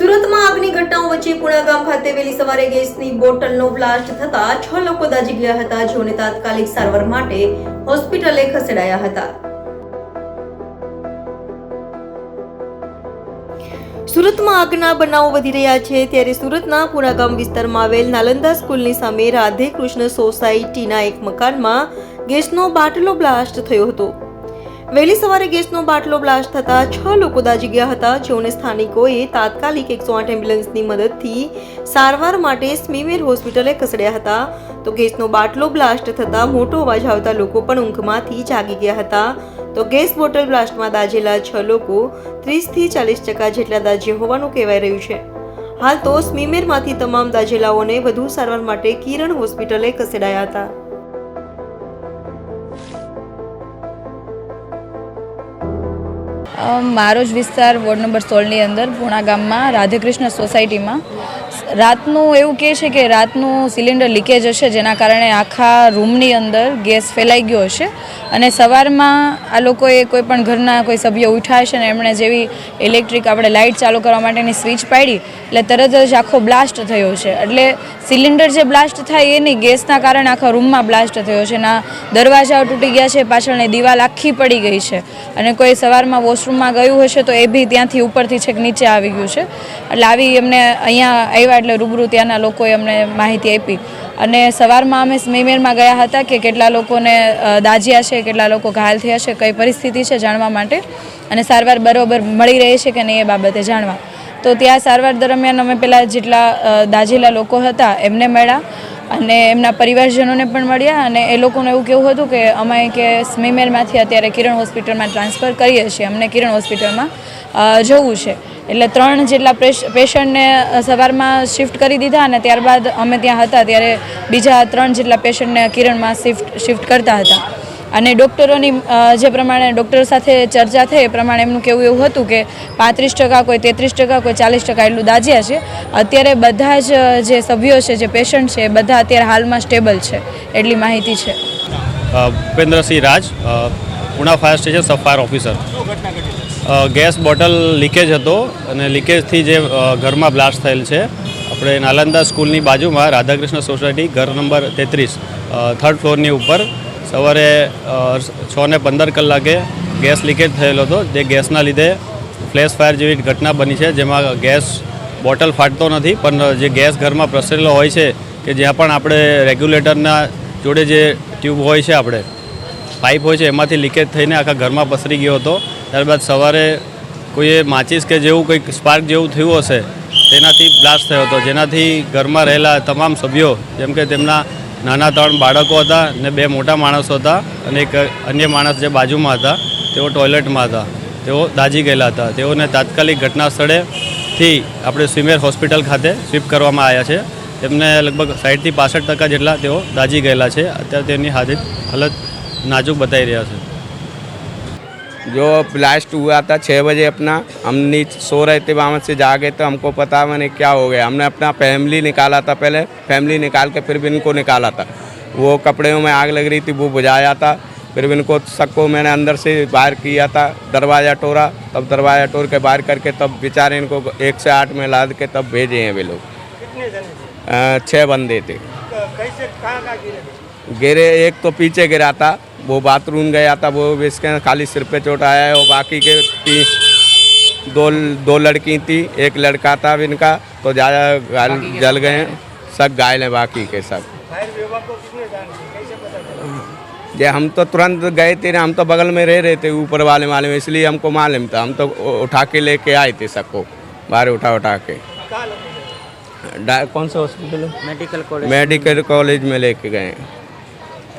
સુરતમાં આગની ઘટનાઓ વચ્ચે પુણા ગામ ખાતે વહેલી સવારે ગેસની બોટલનો બ્લાસ્ટ થતા છ લોકો દાઝી ગયા હતા, જેઓને તાત્કાલિક સારવાર માટે હોસ્પિટલે ખસેડાયા હતા. સુરતમાં આગના બનાવો વધી રહ્યા છે. ત્યારે સુરતના પુણા ગામ વિસ્તારમાં આવેલ નાલંદા સ્કૂલની સામે રાધે કૃષ્ણ સોસાયટીના એક મકાનમાં ગેસનો બાટલો બ્લાસ્ટ થયો હતો. વહેલી સવારે ગેસનો બાટલો બ્લાસ્ટ થતા છ લોકો દાજી ગયા હતા. જેઓને સ્થાનિકોએ તાત્કાલિક એકસો આઠ એમ્બ્યુલન્સની મદદથી સારવાર માટે સ્મીમેર હોસ્પિટલે ખસેડ્યા હતા. તો ગેસનો બાટલો બ્લાસ્ટ થતા મોટો અવાજ આવતા લોકો પણ ઊંઘમાંથી જાગી ગયા હતા. તો ગેસ બોટલ બ્લાસ્ટમાં દાઝેલા છ લોકો, ત્રીસથી ચાલીસ ટકા જેટલા દાઝ્યા હોવાનું કહેવાય રહ્યું છે. હાલ તો સ્મીમેરમાંથી તમામ દાઝેલાઓને વધુ સારવાર માટે કિરણ હોસ્પિટલે ખસેડાયા હતા. મારો જ વિસ્તાર વોર્ડ નંબર સોળની અંદર, પૂણા ગામમાં, રાધેકૃષ્ણ સોસાયટીમાં. રાતનું એવું કહે છે કે રાતનું સિલિન્ડર લીકેજ હશે, જેના કારણે આખા રૂમની અંદર ગેસ ફેલાઈ ગયો હશે. અને સવારમાં આ લોકોએ કોઈ પણ ઘરના કોઈ સભ્ય ઉઠ્યા છે ને એમણે જેવી ઇલેક્ટ્રિક આપણે લાઇટ ચાલુ કરવા માટેની સ્વિચ પાડી, એટલે તરત જ આખો બ્લાસ્ટ થયો છે એટલે સિલિન્ડર જે બ્લાસ્ટ થાય એ નહીં ગેસના કારણે આખા રૂમમાં બ્લાસ્ટ થયો છે ના દરવાજાઓ તૂટી ગયા છે, પાછળની દિવાલ આખી પડી ગઈ છે. અને કોઈ સવારમાં વોશરૂમમાં ગયું હશે તો એ બી ત્યાંથી ઉપરથી છેક નીચે આવી ગયું છે. એટલે આવી એમને અહીંયા આવ્યા એટલે રૂબરૂ ત્યાંના લોકોએ અમને માહિતી આપી. અને સવારમાં અમે સ્મીમેરમાં ગયા હતા કે કેટલા લોકોને દાજ્યા છે, કેટલા લોકો ઘાયલ થયા છે, કઈ પરિસ્થિતિ છે જાણવા માટે. અને સારવાર બરોબર મળી રહી છે કે નહીં એ બાબતે જાણવા. તો ત્યાં સારવાર દરમિયાન અમે પેલા જેટલા દાજેલા લોકો હતા એમને મળ્યા. અને એમના પરિવારજનોને પણ મળ્યા અને એ લોકોનું એવું કેવું હતું કે અમે કે સ્મીમેરમાંથી અત્યારે કિરણ હોસ્પિટલમાં ટ્રાન્સફર કરીએ છીએ. અમને કિરણ હોસ્પિટલમાં જવું છે. એટલે ત્રણ જેટલા પેશન્ટને સવારમાં શિફ્ટ કરી દીધા અને ત્યારબાદ અમે ત્યાં હતા. ત્યારે બીજા ત્રણ જેટલા પેશન્ટને કિરણમાં શિફ્ટ શિફ્ટ કરતા હતા. અને ડૉક્ટરોની જે પ્રમાણે ડૉક્ટર સાથે ચર્ચા થઈ, એ પ્રમાણે એમનું કેવું એવું હતું કે પાંત્રીસ ટકા કોઈ તેત્રીસ ટકા કોઈ ચાલીસ ટકા એટલું દાજ્યા છે. અત્યારે બધા જ જે સભ્યો છે, જે પેશન્ટ છે, એ બધા અત્યારે હાલમાં સ્ટેબલ છે, એટલી માહિતી છે. Bhupendrasinh Raj Puna fire station sub officer. Gas bottle leakage હતો અને લીકેજથી જે ઘરમાં બ્લાસ્ટ થયેલ છે. આપણે નાલંદા સ્કૂલની બાજુમાં રાધાકૃષ્ણ સોસાયટી, ઘર નંબર તેત્રીસ થર્ડ ફ્લોરની ઉપર સવારે છ ને પંદર કલાકે ગેસ લીકેજ થયેલો હતો. જે ગેસના લીધે ફ્લેશ ફાયર જેવી ઘટના બની છે, જેમાં ગેસ બોટલ ફાટતો નથી, પણ જે ગેસ ઘરમાં પ્રસરેલો હોય છે, કે જ્યાં પણ આપણે રેગ્યુલેટરના જોડે જે ટ્યુબ હોય છે આપણે, પાઇપ હોય છે, એમાંથી લીકેજ થઈને આખા ઘરમાં પસરી ગયો હતો. ત્યારબાદ સવારે કોઈએ માચિસ કે જેવું કંઈક સ્પાર્ક જેવું થયું હશે, તેનાથી બ્લાસ્ટ થયો હતો. જેનાથી ઘરમાં રહેલા તમામ સભ્યો, જેમ કે તેમના નાના ત્રણ બાળકો હતા ને બે મોટા માણસો હતા અને એક અન્ય માણસ જે બાજુમાં હતા, તેઓ ટોયલેટમાં હતા. તેઓ દાઝી ગયેલા હતા. તેઓને તાત્કાલિક ઘટના સ્થળેથી આપણે સ્વિમેર હોસ્પિટલ ખાતે શિફ્ટ કરવામાં આવ્યા છે. તેમને લગભગ સાઠથી પાસઠ ટકા જેટલા તેઓ દાઝી ગયેલા છે. અત્યારે તેમની હાજર હાલત નાજુક બતાવી રહ્યા છે. जो ब्लास्ट हुआ था छः बजे अपना हम नीचे सो रहे थे वहाँ से जागे तो हमको पता मैंने क्या हो गया। हमने अपना फैमिली निकाला था पहले फैमिली निकाल के फिर भी इनको निकाला था। वो कपड़े में आग लग रही थी वो बुझाया था। फिर भी इनको सबको मैंने अंदर से बाहर किया था दरवाज़ा टोरा तब दरवाज़ा टोर के बाहर करके तब बेचारे इनको एक से आठ में लाद के तब भेजे हैं वे लोग। छः बंदे थे? गिरे एक तो पीछे गिरा था वो बाथरूम गया था वो इसके खाली सिर पे चोट आया है और बाकी के तीन दो दो लड़की थी एक लड़का था अब इनका तो ज़्यादा घायल जल गए हैं। सब घायल हैं बाकी के सब। ये हम तो तुरंत गए थे ना हम तो बगल में रह रहे थे ऊपर वाले वाले में इसलिए हमको मालूम था। हम तो उठा के लेके आए थे सबको बाहर उठा उठा के। कौन सा हॉस्पिटल है? मेडिकल कॉलेज मेडिकल कॉलेज में लेके गए हैं।